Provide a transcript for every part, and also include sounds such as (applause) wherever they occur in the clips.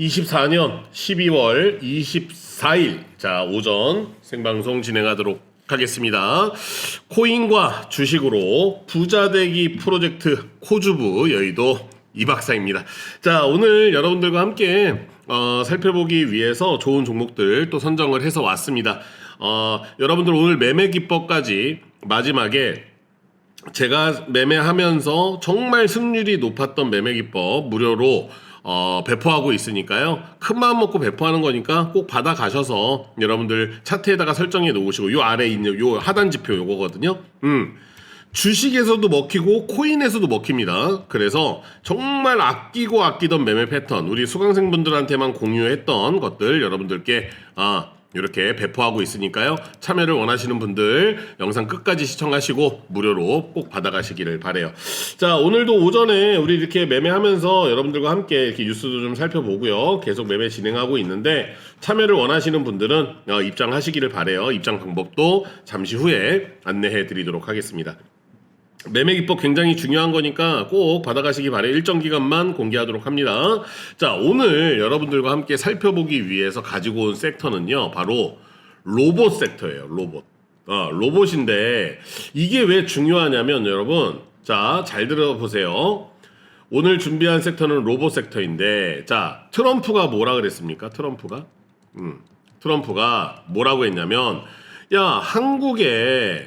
2024년 12월 24일 자 오전 생방송 진행하도록 하겠습니다. 코인과 주식으로 부자되기 프로젝트 코주부 여의도 이 박사입니다. 자 오늘 여러분들과 함께 어, 살펴보기 위해서 좋은 종목들 또 선정을 해서 왔습니다. 어, 여러분들 오늘 매매 기법까지 마지막에 제가 매매하면서 정말 승률이 높았던 매매 기법 무료로 어, 배포하고 있으니까요. 큰 마음 먹고 배포하는 거니까 꼭 받아 가셔서 여러분들 차트에다가 설정해 놓으시고 요 아래 있는 요 하단 지표 요거거든요. 음. 주식에서도 먹히고 코인에서도 먹힙니다. 그래서 정말 아끼고 아끼던 매매 패턴 우리 수강생분들한테만 공유했던 것들 여러분들께 아 이렇게 배포하고 있으니까요. 참여를 원하시는 분들 영상 끝까지 시청하시고 무료로 꼭 받아가시기를 바래요. 자, 오늘도 오전에 우리 이렇게 매매하면서 여러분들과 함께 이렇게 뉴스도 좀 살펴보고요. 계속 매매 진행하고 있는데 참여를 원하시는 분들은 어, 입장하시기를 바래요. 입장 방법도 잠시 후에 안내해 드리도록 하겠습니다. 매매 기법 굉장히 중요한 거니까 꼭 받아가시기 바래 일정 기간만 공개하도록 합니다. 자, 오늘 여러분들과 함께 살펴보기 위해서 가지고 온 섹터는요, 바로 로봇 섹터예요, 로봇. 어, 로봇인데, 이게 왜 중요하냐면, 여러분, 자, 잘 들어보세요. 오늘 준비한 섹터는 로봇 섹터인데, 자, 트럼프가 뭐라 그랬습니까? 트럼프가? 음, 트럼프가 뭐라고 했냐면, 야, 한국에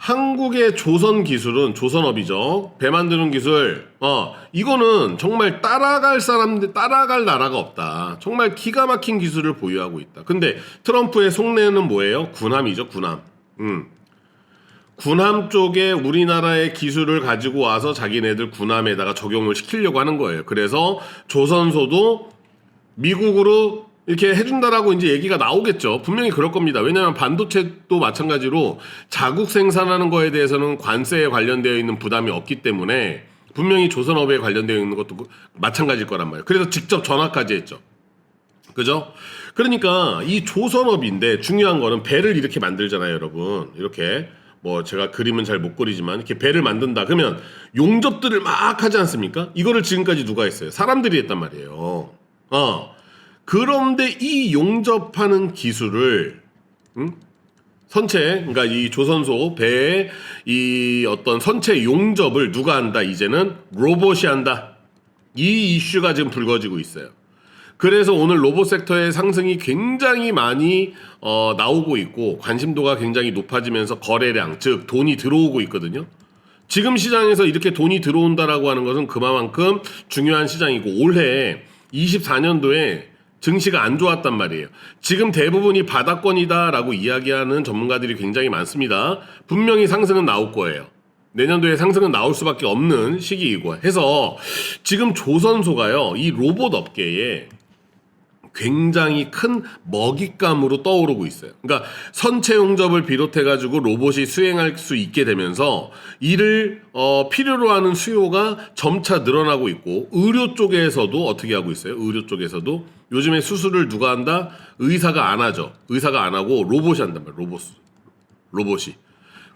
한국의 조선 기술은 조선업이죠. 배 만드는 기술. 어, 이거는 정말 따라갈 사람들, 따라갈 나라가 없다. 정말 기가 막힌 기술을 보유하고 있다. 근데 트럼프의 속내는 뭐예요? 군함이죠, 군함. 음. 군함 쪽에 우리나라의 기술을 가지고 와서 자기네들 군함에다가 적용을 시키려고 하는 거예요. 그래서 조선소도 미국으로 이렇게 해준다라고 이제 얘기가 나오겠죠. 분명히 그럴 겁니다. 왜냐하면 반도체도 마찬가지로 자국 생산하는 거에 대해서는 관세에 관련되어 있는 부담이 없기 때문에 분명히 조선업에 관련되어 있는 것도 그- 마찬가지일 거란 말이에요. 그래서 직접 전화까지 했죠. 그죠? 그러니까 이 조선업인데 중요한 거는 배를 이렇게 만들잖아요, 여러분. 이렇게 뭐 제가 그림은 잘 못 그리지만 이렇게 배를 만든다. 그러면 용접들을 막 하지 않습니까? 이거를 지금까지 누가 했어요? 사람들이 했단 말이에요. 어. 그런데 이 용접하는 기술을 음? 선체, 그러니까 이 조선소 배의 이 어떤 선체 용접을 누가 한다? 이제는 로봇이 한다. 이 이슈가 지금 불거지고 있어요. 그래서 오늘 로봇 섹터의 상승이 굉장히 많이 어, 나오고 있고 관심도가 굉장히 높아지면서 거래량, 즉 돈이 들어오고 있거든요. 지금 시장에서 이렇게 돈이 들어온다라고 하는 것은 그만큼 중요한 시장이고 올해 24년도에 증시가 안 좋았단 말이에요. 지금 대부분이 바닥권이다라고 이야기하는 전문가들이 굉장히 많습니다. 분명히 상승은 나올 거예요. 내년도에 상승은 나올 수밖에 없는 시기이고 해서 지금 조선소가요, 이 로봇 업계에 굉장히 큰 먹잇감으로 떠오르고 있어요. 그러니까 선체 용접을 비롯해 가지고 로봇이 수행할 수 있게 되면서 이를 어, 필요로 하는 수요가 점차 늘어나고 있고 의료 쪽에서도 어떻게 하고 있어요? 의료 쪽에서도 요즘에 수술을 누가 한다? 의사가 안 하죠. 의사가 안 하고 로봇이 한단 말이에요. 로봇 로봇이.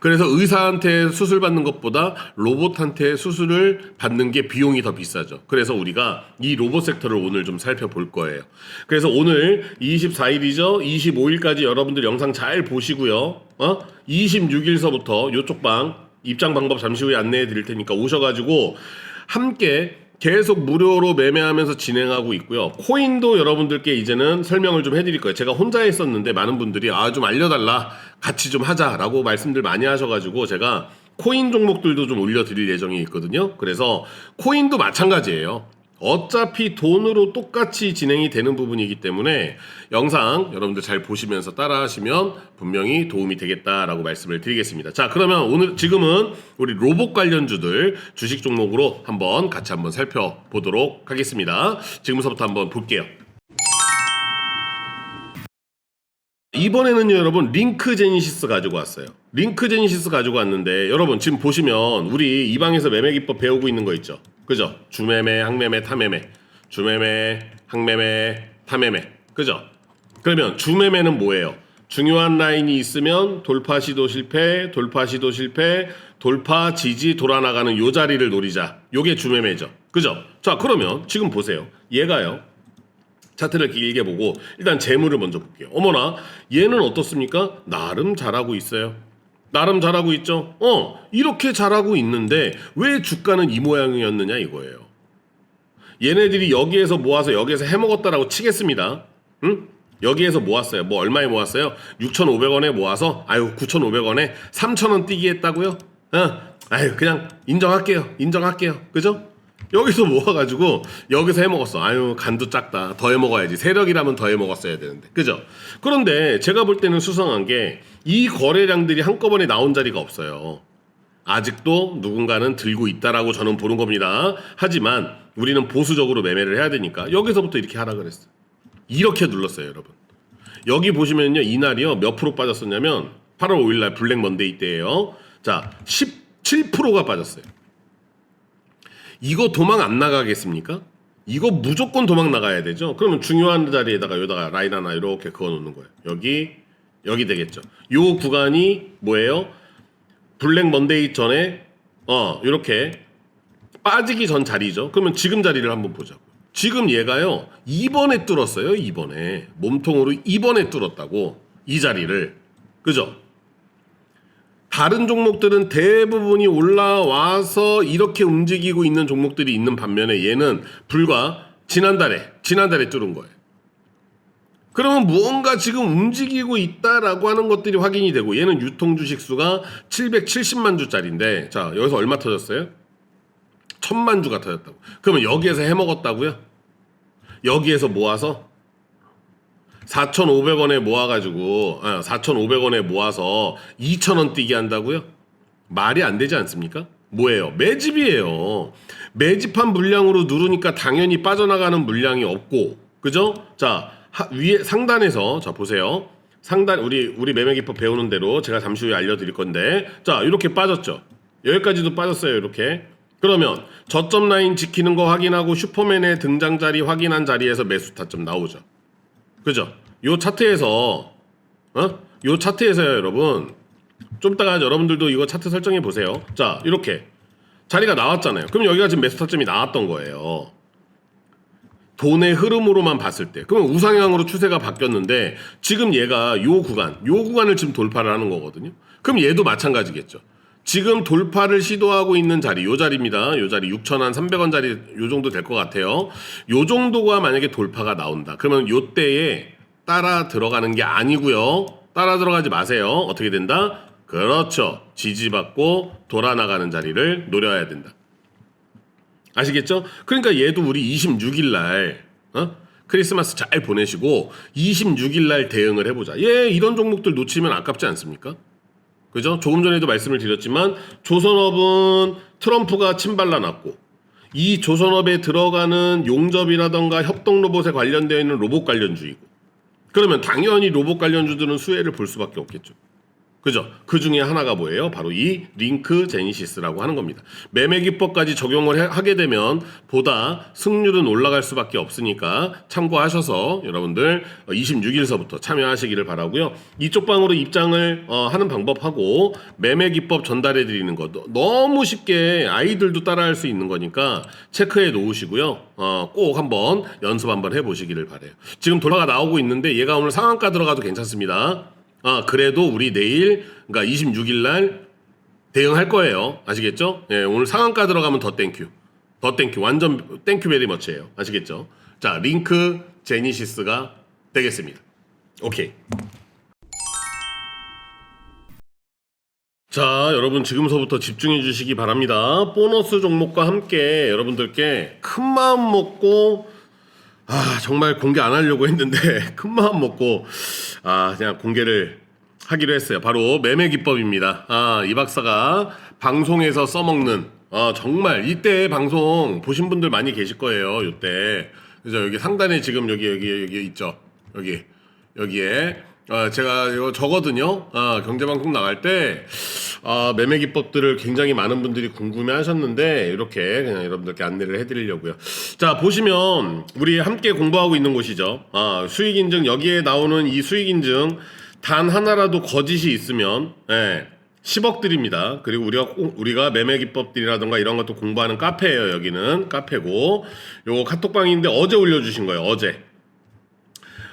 그래서 의사한테 수술 받는 것보다 로봇한테 수술을 받는 게 비용이 더 비싸죠. 그래서 우리가 이 로봇 섹터를 오늘 좀 살펴볼 거예요. 그래서 오늘 24일이죠. 25일까지 여러분들 영상 잘 보시고요. 어? 26일서부터 요쪽 방 입장 방법 잠시 후에 안내해 드릴 테니까 오셔가지고 함께 계속 무료로 매매하면서 진행하고 있고요. 코인도 여러분들께 이제는 설명을 좀 해드릴 거예요. 제가 혼자 했었는데 많은 분들이 아 좀 알려달라 같이 좀 하자라고 말씀들 많이 하셔가지고 제가 코인 종목들도 좀 올려드릴 예정이 있거든요. 그래서 코인도 마찬가지예요. 어차피 돈으로 똑같이 진행이 되는 부분이기 때문에 영상 여러분들 잘 보시면서 따라하시면 분명히 도움이 되겠다라고 말씀을 드리겠습니다. 자, 그러면 오늘 지금은 우리 로봇 관련주들 주식 종목으로 한번 같이 한번 살펴보도록 하겠습니다. 지금부터 한번 볼게요. 이번에는요, 여러분, 링크 제니시스 가지고 왔어요. 링크 제니시스 가지고 왔는데, 여러분, 지금 보시면, 우리 이 방에서 매매 기법 배우고 있는 거 있죠? 그죠? 주매매, 항매매, 타매매. 주매매, 항매매, 타매매. 그죠? 그러면 주매매는 뭐예요? 중요한 라인이 있으면 돌파 시도 실패, 돌파 시도 실패, 돌파 지지 돌아 나가는 요 자리를 노리자. 요게 주매매죠. 그죠? 자, 그러면 지금 보세요. 얘가요. 차트를 길게 보고 일단 재물을 먼저 볼게요. 어머나 얘는 어떻습니까? 나름 잘하고 있어요. 나름 잘하고 있죠. 어 이렇게 잘하고 있는데 왜 주가는 이 모양이었느냐 이거예요. 얘네들이 여기에서 모아서 여기에서 해먹었다라고 치겠습니다. 응? 여기에서 모았어요. 뭐 얼마에 모았어요? 6,500원에 모아서 아유 9,500원에 3,000원 뛰기 했다고요? 어, 아유 그냥 인정할게요. 인정할게요. 그죠? 여기서 모아가지고 여기서 해먹었어. 아유 간도 작다. 더 해먹어야지. 세력이라면 더 해먹었어야 되는데. 그죠? 그런데 제가 볼 때는 수상한 게 이 거래량들이 한꺼번에 나온 자리가 없어요. 아직도 누군가는 들고 있다라고 저는 보는 겁니다. 하지만 우리는 보수적으로 매매를 해야 되니까 여기서부터 이렇게 하라 그랬어요. 이렇게 눌렀어요, 여러분. 여기 보시면요, 이날이요 몇 프로 빠졌었냐면 8월 5일 날 블랙 먼데이 때예요. 자, 17%가 빠졌어요. 이거 도망 안 나가겠습니까? 이거 무조건 도망 나가야 되죠. 그러면 중요한 자리에다가 여기다가 라인 하나 이렇게 그어 놓는 거예요. 여기 여기 되겠죠. 요 구간이 뭐예요? 블랙 먼데이 전에 어 이렇게 빠지기 전 자리죠. 그러면 지금 자리를 한번 보자고. 지금 얘가요 2번에 뚫었어요. 2번에 몸통으로 2번에 뚫었다고 이 자리를 그죠? 다른 종목들은 대부분이 올라와서 이렇게 움직이고 있는 종목들이 있는 반면에 얘는 불과 지난달에 지난달에 뚫은 거예요. 그러면 무언가 지금 움직이고 있다라고 하는 것들이 확인이 되고 얘는 유통 주식 수가 770만 주짜리인데 자 여기서 얼마 터졌어요? 천만 주가 터졌다고. 그러면 여기에서 해먹었다고요? 여기에서 모아서 4,500원에 모아가지고 아, 4,500원에 모아서 2,000원 뛰게 한다고요? 말이 안 되지 않습니까? 뭐예요? 매집이에요. 매집한 물량으로 누르니까 당연히 빠져나가는 물량이 없고, 그죠? 자 하- 위에 상단에서 자 보세요. 상단 우리 우리 매매 기법 배우는 대로 제가 잠시 후에 알려드릴 건데, 자 이렇게 빠졌죠. 여기까지도 빠졌어요. 이렇게. 그러면 저점 라인 지키는 거 확인하고 슈퍼맨의 등장 자리 확인한 자리에서 매수 타점 나오죠. 그죠? 요 차트에서 어? 요 차트에서요, 여러분. 좀 이따가 여러분들도 이거 차트 설정해 보세요. 자, 이렇게 자리가 나왔잖아요. 그럼 여기가 지금 매수 타점이 나왔던 거예요. 돈의 흐름으로만 봤을 때. 그러면 우상향으로 추세가 바뀌었는데 지금 얘가 요 구간, 요 구간을 지금 돌파를 하는 거거든요. 그럼 얘도 마찬가지겠죠. 지금 돌파를 시도하고 있는 자리, 요 자리입니다. 요 자리 6,300원 자리 요 정도 될 것 같아요. 요 정도가 만약에 돌파가 나온다. 그러면 요 때에 따라 들어가는 게 아니고요. 따라 들어가지 마세요. 어떻게 된다? 그렇죠. 지지받고 돌아 나가는 자리를 노려야 된다. 아시겠죠? 그러니까 얘도 우리 26일 날 어? 크리스마스 잘 보내시고 26일 날 대응을 해보자. 얘 이런 종목들 놓치면 아깝지 않습니까? 그죠? 조금 전에도 말씀을 드렸지만 조선업은 트럼프가 침발라 놨고 이 조선업에 들어가는 용접이라던가 협동 로봇에 관련되어 있는 로봇 관련주이고 그러면 당연히 로봇 관련주들은 수혜를 볼 수밖에 없겠죠. 그죠? 그 중에 하나가 뭐예요? 바로 이 링크 제니시스라고 하는 겁니다. 매매 기법까지 적용을 해- 하게 되면 보다 승률은 올라갈 수밖에 없으니까 참고하셔서 여러분들 26일서부터 참여하시기를 바라고요. 이쪽 방으로 입장을 어, 하는 방법하고 매매 기법 전달해 드리는 것도 너무 쉽게 아이들도 따라할 수 있는 거니까 체크해 놓으시고요. 어, 꼭 한번 연습 한번 해 보시기를 바래요. 지금 돌아가 나오고 있는데 얘가 오늘 상한가 들어가도 괜찮습니다. 아, 그래도 우리 내일, 그러니까 26일 날 대응할 거예요. 아시겠죠? 예, 오늘 상한가 들어가면 더 땡큐. 더 땡큐. 완전 땡큐 베리 머치예요. 아시겠죠? 자, 링크 제니시스가 되겠습니다. 오케이. 자, 여러분 지금서부터 집중해 주시기 바랍니다. 보너스 종목과 함께 여러분들께 큰 마음 먹고 아, 정말 공개 안 하려고 했는데 (laughs) 큰 마음 먹고 아, 그냥 공개를 하기로 했어요. 바로 매매 기법입니다. 아, 이 박사가 방송에서 써먹는 아, 정말 이때 방송 보신 분들 많이 계실 거예요. 이때. 그래서 여기 상단에 지금 여기 여기 여기 있죠. 여기 여기에 어, 제가 이거 저거든요. 아, 경제방송 나갈 때 아, 매매 기법들을 굉장히 많은 분들이 궁금해 하셨는데 이렇게 그냥 여러분들께 안내를 해드리려고요. 자 보시면 우리 함께 공부하고 있는 곳이죠. 아, 수익 인증 여기에 나오는 이 수익 인증 단 하나라도 거짓이 있으면 예, 10억 드립니다. 그리고 우리가 꼭- 우리가 매매 기법들이라던가 이런 것도 공부하는 카페예요. 여기는 카페고 요거 카톡방인데 어제 올려주신 거예요. 어제.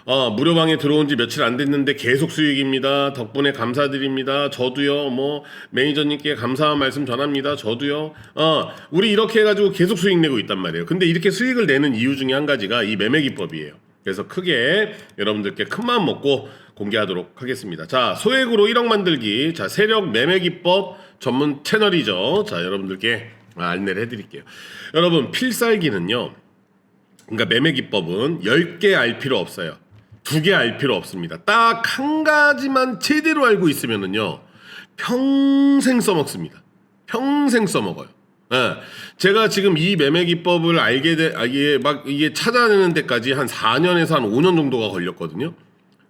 어, 무료 방에 들어온 지 며칠 안 됐는데 계속 수익입니다. 덕분에 감사드립니다. 저도요. 뭐 매니저님께 감사한 말씀 전합니다. 저도요. 어, 우리 이렇게 해가지고 계속 수익 내고 있단 말이에요. 근데 이렇게 수익을 내는 이유 중에 한 가지가 이 매매 기법이에요. 그래서 크게 여러분들께 큰 마음 먹고 공개하도록 하겠습니다. 자, 소액으로 1억 만들기. 자, 세력 매매 기법 전문 채널이죠. 자, 여러분들께 안내를 해드릴게요. 여러분, 필살기는요. 그러니까 매매 기법은 10개 알 필요 없어요. 두 개 알 필요 없습니다. 딱 한 가지만 제대로 알고 있으면은요. 평생 써먹습니다. 평생 써먹어요. 예. 제가 지금 이 매매 기법을 알게 돼, 아, 이게 막 이게 찾아내는 데까지 한 4년에서 한 5년 정도가 걸렸거든요.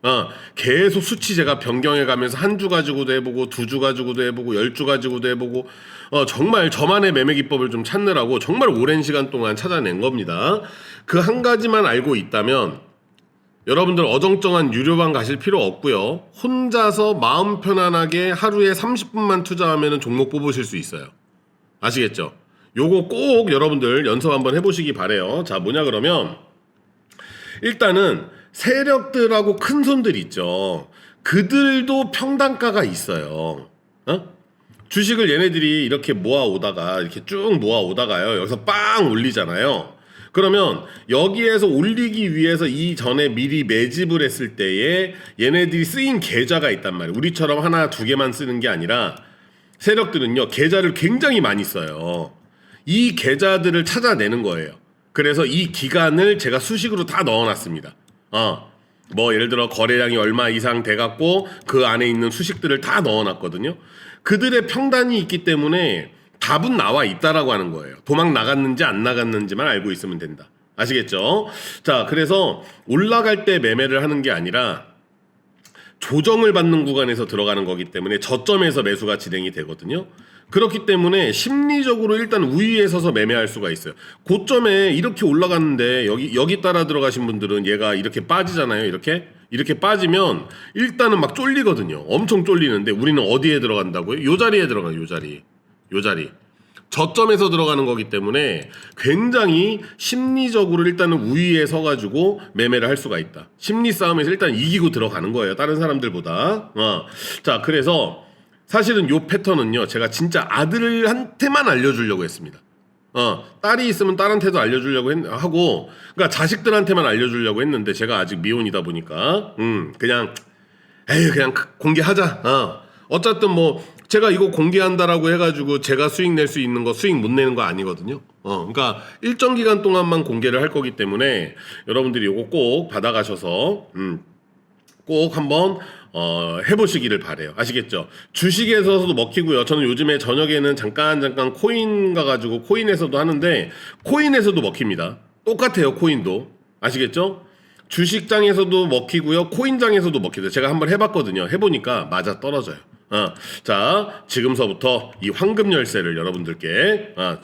어, 계속 수치 제가 변경해 가면서 한 주 가지고도 해보고 두 주 가지고도 해보고 열 주 가지고도 해보고 어, 정말 저만의 매매 기법을 좀 찾느라고 정말 오랜 시간 동안 찾아낸 겁니다. 그 한 가지만 알고 있다면 여러분들 어정쩡한 유료방 가실 필요 없고요. 혼자서 마음 편안하게 하루에 30분만 투자하면 종목 뽑으실 수 있어요. 아시겠죠? 요거 꼭 여러분들 연습 한번 해보시기 바래요. 자, 뭐냐 그러면 일단은 세력들하고 큰 손들 있죠. 그들도 평단가가 있어요. 어? 주식을 얘네들이 이렇게 모아 오다가 이렇게 쭉 모아 오다가요. 여기서 빵 올리잖아요. 그러면 여기에서 올리기 위해서 이전에 미리 매집을 했을 때에 얘네들이 쓰인 계좌가 있단 말이에요. 우리처럼 하나 두 개만 쓰는 게 아니라 세력들은요 계좌를 굉장히 많이 써요. 이 계좌들을 찾아내는 거예요. 그래서 이 기간을 제가 수식으로 다 넣어놨습니다. 어, 뭐 예를 들어 거래량이 얼마 이상 돼갖고 그 안에 있는 수식들을 다 넣어놨거든요. 그들의 평단이 있기 때문에 답은 나와 있다라고 하는 거예요. 도망 나갔는지 안 나갔는지만 알고 있으면 된다. 아시겠죠? 자, 그래서 올라갈 때 매매를 하는 게 아니라 조정을 받는 구간에서 들어가는 거기 때문에 저점에서 매수가 진행이 되거든요. 그렇기 때문에 심리적으로 일단 우위에 서서 매매할 수가 있어요. 고점에 이렇게 올라갔는데 여기 여기 따라 들어가신 분들은 얘가 이렇게 빠지잖아요. 이렇게 이렇게 빠지면 일단은 막 쫄리거든요. 엄청 쫄리는데 우리는 어디에 들어간다고요? 요 자리에 들어가요. 요 자리. 요 자리. 저점에서 들어가는 거기 때문에 굉장히 심리적으로 일단은 우위에 서가지고 매매를 할 수가 있다. 심리 싸움에서 일단 이기고 들어가는 거예요. 다른 사람들보다. 어. 자, 그래서 사실은 요 패턴은요, 제가 진짜 아들한테만 알려주려고 했습니다. 어, 딸이 있으면 딸한테도 알려주려고 했, 하고, 그러니까 자식들한테만 알려주려고 했는데 제가 아직 미혼이다 보니까, 음, 그냥, 에이, 그냥 공개하자. 어. 어쨌든 뭐 제가 이거 공개한다라고 해가지고 제가 수익 낼 수 있는 거 수익 못 내는 거 아니거든요. 어, 그러니까 일정 기간 동안만 공개를 할 거기 때문에 여러분들이 이거 꼭 받아가셔서 음, 꼭 한번 어, 해보시기를 바래요. 아시겠죠? 주식에서도 먹히고요. 저는 요즘에 저녁에는 잠깐 잠깐 코인 가가지고 코인에서도 하는데 코인에서도 먹힙니다. 똑같아요. 코인도 아시겠죠? 주식장에서도 먹히고요. 코인장에서도 먹히죠. 제가 한번 해봤거든요. 해보니까 맞아 떨어져요. 어, 자, 지금서부터 이 황금 열쇠를 여러분들께 어,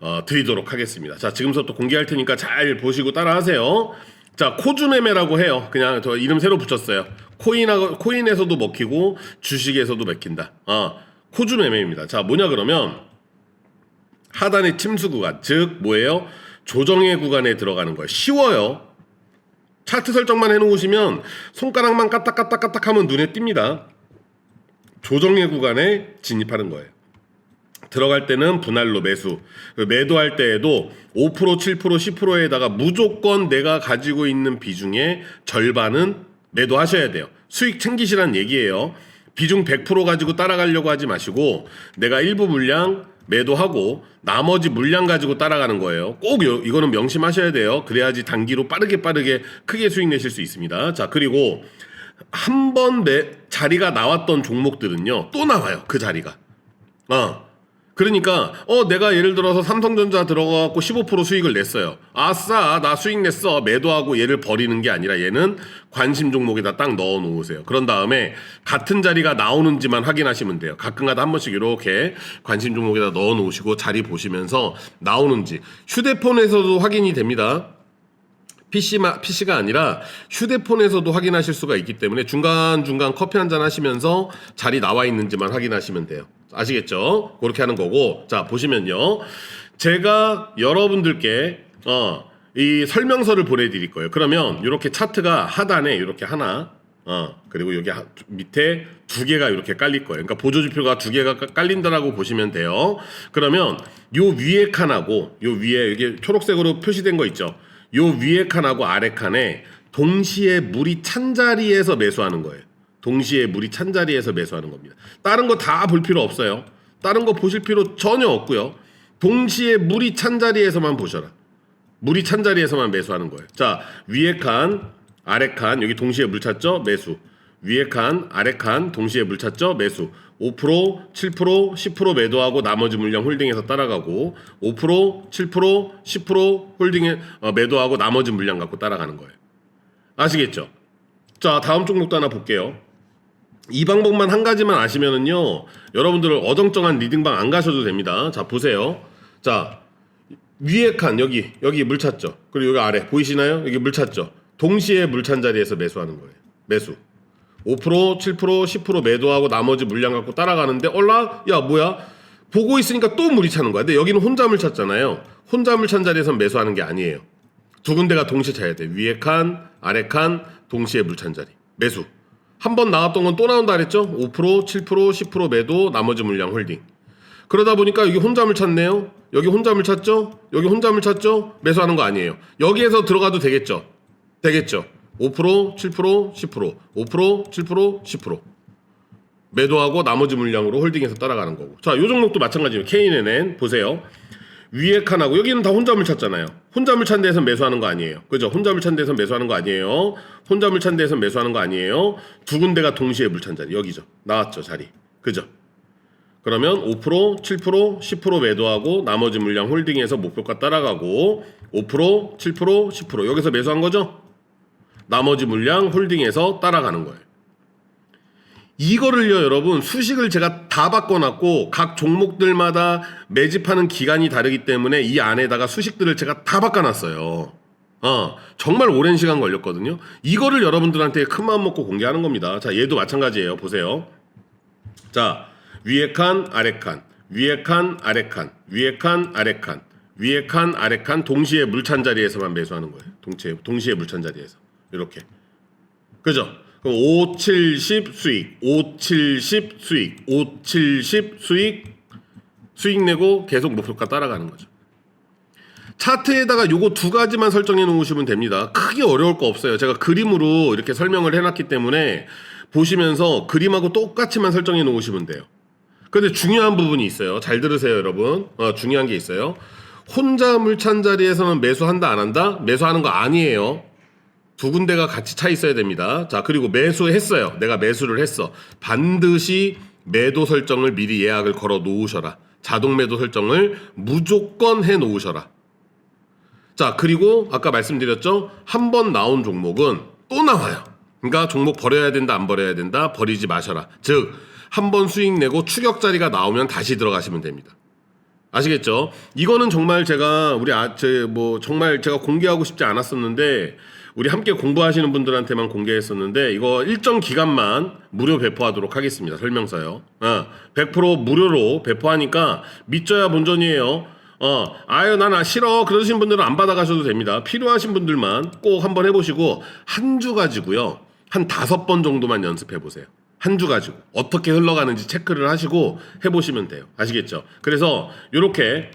어, 드리도록 하겠습니다. 자, 지금서부터 공개할 테니까 잘 보시고 따라하세요. 자, 코주 매매라고 해요. 그냥 저 이름 새로 붙였어요. 코인하고 코인에서도 먹히고 주식에서도 먹힌다. 어, 코주 매매입니다. 자, 뭐냐 그러면 하단의 침수 구간, 즉 뭐예요? 조정의 구간에 들어가는 거예요. 쉬워요. 차트 설정만 해놓으시면 손가락만 까딱까딱까딱 하면 눈에 띕니다. 조정의 구간에 진입하는 거예요. 들어갈 때는 분할로 매수. 그 매도할 때에도 5%, 7%, 10%에다가 무조건 내가 가지고 있는 비중의 절반은 매도하셔야 돼요. 수익 챙기시라는 얘기예요. 비중 100% 가지고 따라가려고 하지 마시고 내가 일부 물량 매도하고 나머지 물량 가지고 따라가는 거예요. 꼭 요, 이거는 명심하셔야 돼요. 그래야지 단기로 빠르게 빠르게 크게 수익 내실 수 있습니다. 자, 그리고 한 번 자리가 나왔던 종목들은요. 또 나와요. 그 자리가. 어. 그러니까 어 내가 예를 들어서 삼성전자 들어가고 15% 수익을 냈어요. 아싸 나 수익 냈어 매도하고 얘를 버리는 게 아니라 얘는 관심 종목에다 딱 넣어 놓으세요. 그런 다음에 같은 자리가 나오는지만 확인하시면 돼요. 가끔가다 한 번씩 이렇게 관심 종목에다 넣어 놓으시고 자리 보시면서 나오는지 휴대폰에서도 확인이 됩니다. PC마, PC가 아니라 휴대폰에서도 확인하실 수가 있기 때문에 중간중간 커피 한 잔 하시면서 자리 나와 있는지만 확인하시면 돼요. 아시겠죠? 그렇게 하는 거고. 자, 보시면요. 제가 여러분들께, 어, 이 설명서를 보내드릴 거예요. 그러면 이렇게 차트가 하단에 이렇게 하나, 어 그리고 여기 하- 밑에 두 개가 이렇게 깔릴 거예요. 그러니까 보조지표가 두 개가 깔- 깔린다라고 보시면 돼요. 그러면 요 위에 칸하고 요 위에 이게 초록색으로 표시된 거 있죠. 요 위에 칸하고 아래 칸에 동시에 물이 찬 자리에서 매수하는 거예요. 동시에 물이 찬 자리에서 매수하는 겁니다. 다른 거 다 볼 필요 없어요. 다른 거 보실 필요 전혀 없고요. 동시에 물이 찬 자리에서만 보셔라. 물이 찬 자리에서만 매수하는 거예요. 자, 위에 칸, 아래 칸, 여기 동시에 물 찼죠? 매수. 위에 칸, 아래 칸, 동시에 물 찼죠? 매수. 5%, 7%, 10% 매도하고 나머지 물량 홀딩해서 따라가고 5%, 7%, 10% 홀딩에 어, 매도하고 나머지 물량 갖고 따라가는 거예요. 아시겠죠? 자, 다음 종목도 하나 볼게요. 이 방법만 한 가지만 아시면은요, 여러분들 어정쩡한 리딩방 안 가셔도 됩니다. 자, 보세요. 자, 위에 칸 여기 여기 물 찼죠. 그리고 여기 아래 보이시나요? 여기 물 찼죠. 동시에 물 찬 자리에서 매수하는 거예요. 매수. 5%, 7%, 10% 매도하고 나머지 물량 갖고 따라가는데 올라 야 뭐야? 보고 있으니까 또 물이 차는 거야. 근데 여기는 혼자 물 찼잖아요. 혼자 물 찬 자리에서 매수하는 게 아니에요. 두 군데가 동시에 차야 돼. 위에 칸, 아래 칸, 동시에 물 찬 자리. 매수. 한 번 나왔던 건 또 나온다 그랬죠? 5%, 7%, 10% 매도, 나머지 물량 홀딩. 그러다 보니까 여기 혼자물 찾네요. 여기 혼자물 찾죠? 여기 혼자물 찾죠? 매수하는 거 아니에요. 여기에서 들어가도 되겠죠? 되겠죠? 5%, 7%, 10%, 5%, 7%, 10%. 매도하고 나머지 물량으로 홀딩해서 따라가는 거고. 자, 요 종목도 마찬가지예요. K&N 보세요. 위에 칸하고 여기는 다 혼자물 찾잖아요. 혼자물 찬 데에서 매수하는 거 아니에요. 그죠? 혼자물 찬 데에서 매수하는 거 아니에요. 혼자물 찬 데에서 매수하는 거 아니에요. 두 군데가 동시에 물찬 자리. 여기죠. 나왔죠, 자리. 그죠? 그러면 5%, 7%, 10% 매도하고 나머지 물량 홀딩해서 목표가 따라가고 5%, 7%, 10% 여기서 매수한 거죠? 나머지 물량 홀딩해서 따라가는 거예요. 이거를요, 여러분, 수식을 제가 다 바꿔놨고, 각 종목들마다 매집하는 기간이 다르기 때문에 이 안에다가 수식들을 제가 다 바꿔놨어요. 어, 정말 오랜 시간 걸렸거든요. 이거를 여러분들한테 큰 마음 먹고 공개하는 겁니다. 자, 얘도 마찬가지예요. 보세요. 자, 위에 칸, 아래 칸, 위에 칸, 아래 칸, 위에 칸, 아래 칸, 위에 칸, 아래 칸, 동시에 물찬 자리에서만 매수하는 거예요. 동시에, 동시에 물찬 자리에서. 이렇게. 그죠? 그럼 5, 7, 10 수익, 5, 7, 10 수익, 5, 7, 10 수익, 수익 내고 계속 목표가 따라가는 거죠. 차트에다가 요거 두 가지만 설정해 놓으시면 됩니다. 크게 어려울 거 없어요. 제가 그림으로 이렇게 설명을 해놨기 때문에 보시면서 그림하고 똑같이만 설정해 놓으시면 돼요. 근데 중요한 부분이 있어요. 잘 들으세요, 여러분. 어, 중요한 게 있어요. 혼자 물찬 자리에서는 매수한다, 안 한다? 매수하는 거 아니에요. 두 군데가 같이 차 있어야 됩니다. 자, 그리고 매수했어요. 내가 매수를 했어. 반드시 매도 설정을 미리 예약을 걸어 놓으셔라. 자동 매도 설정을 무조건 해 놓으셔라. 자, 그리고 아까 말씀드렸죠? 한 번 나온 종목은 또 나와요. 그러니까 종목 버려야 된다, 안 버려야 된다, 버리지 마셔라. 즉, 한 번 수익 내고 추격 자리가 나오면 다시 들어가시면 됩니다. 아시겠죠? 이거는 정말 제가 우리 아, 제 뭐 정말 제가 공개하고 싶지 않았었는데 우리 함께 공부하시는 분들한테만 공개했었는데 이거 일정 기간만 무료 배포하도록 하겠습니다. 설명서요. 어, 100% 무료로 배포하니까 믿져야 본전이에요. 어, 아유, 나나 싫어. 그러신 분들은 안 받아가셔도 됩니다. 필요하신 분들만 꼭 한번 해보시고, 한 주 가지고요. 한 다섯 번 정도만 연습해보세요. 한주 가지고. 어떻게 흘러가는지 체크를 하시고 해보시면 돼요. 아시겠죠? 그래서, 요렇게,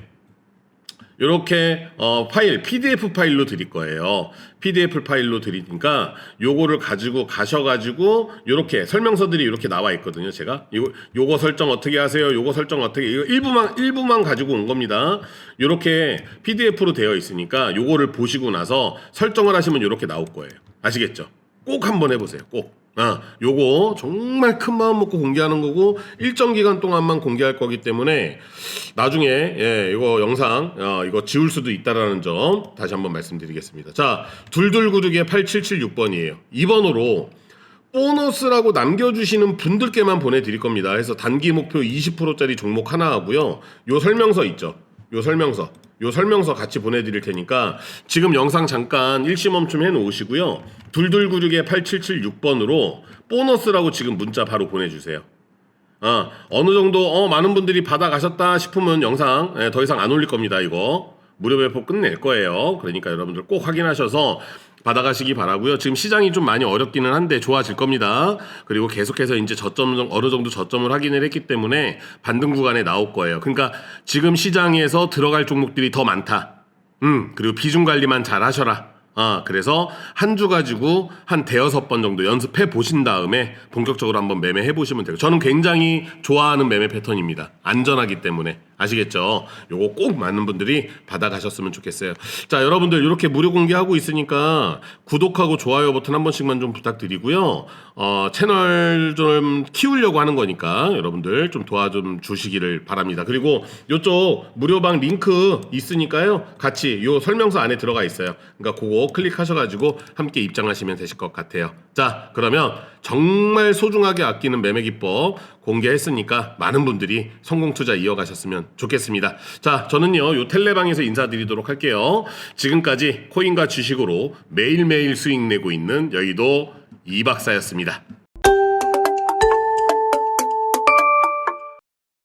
요렇게, 어, 파일, PDF 파일로 드릴 거예요. PDF 파일로 드리니까, 요거를 가지고 가셔가지고, 요렇게, 설명서들이 요렇게 나와 있거든요. 제가. 요, 요거 설정 어떻게 하세요? 요거 설정 어떻게, 이거 일부만, 일부만 가지고 온 겁니다. 요렇게 PDF로 되어 있으니까, 요거를 보시고 나서 설정을 하시면 요렇게 나올 거예요. 아시겠죠? 꼭 한번 해보세요. 꼭. 아, 요거 정말 큰 마음 먹고 공개하는 거고 일정 기간 동안만 공개할 거기 때문에 나중에 예, 이거 영상 어, 이거 지울 수도 있다라는 점 다시 한번 말씀드리겠습니다. 자, 둘둘구르기의 8776번이에요. 2번으로 보너스라고 남겨주시는 분들께만 보내드릴 겁니다. 그래서 단기 목표 20%짜리 종목 하나 하고요. 요 설명서 있죠. 요 설명서. 요 설명서 같이 보내드릴 테니까 지금 영상 잠깐 일시 멈춤 해 놓으시고요. 둘둘구르기의 8776번으로 보너스라고 지금 문자 바로 보내주세요. 아, 어느 정도 어, 많은 분들이 받아가셨다 싶으면 영상 예, 더 이상 안 올릴 겁니다. 이거 무료 배포 끝낼 거예요. 그러니까 여러분들 꼭 확인하셔서 받아가시기 바라고요. 지금 시장이 좀 많이 어렵기는 한데 좋아질 겁니다. 그리고 계속해서 이제 저점 정- 어느 정도 저점을 확인을 했기 때문에 반등 구간에 나올 거예요. 그러니까 지금 시장에서 들어갈 종목들이 더 많다. 음, 그리고 비중 관리만 잘 하셔라. 아, 그래서 한 주 가지고 한 대여섯 번 정도 연습해 보신 다음에 본격적으로 한번 매매해 보시면 돼요. 저는 굉장히 좋아하는 매매 패턴입니다. 안전하기 때문에. 아시겠죠? 요거 꼭 많은 분들이 받아가셨으면 좋겠어요. 자, 여러분들 이렇게 무료 공개하고 있으니까 구독하고 좋아요 버튼 한 번씩만 좀 부탁드리고요. 어, 채널 좀 키우려고 하는 거니까 여러분들 좀 도와 좀 주시기를 바랍니다. 그리고 요쪽 무료방 링크 있으니까요. 같이 요 설명서 안에 들어가 있어요. 그러니까 그거 클릭하셔가지고 함께 입장하시면 되실 것 같아요. 자, 그러면 정말 소중하게 아끼는 매매 기법 공개했으니까 많은 분들이 성공 투자 이어가셨으면 좋겠습니다. 자, 저는요, 요 텔레방에서 인사드리도록 할게요. 지금까지 코인과 주식으로 매일매일 수익 내고 있는 여의도 이 박사였습니다.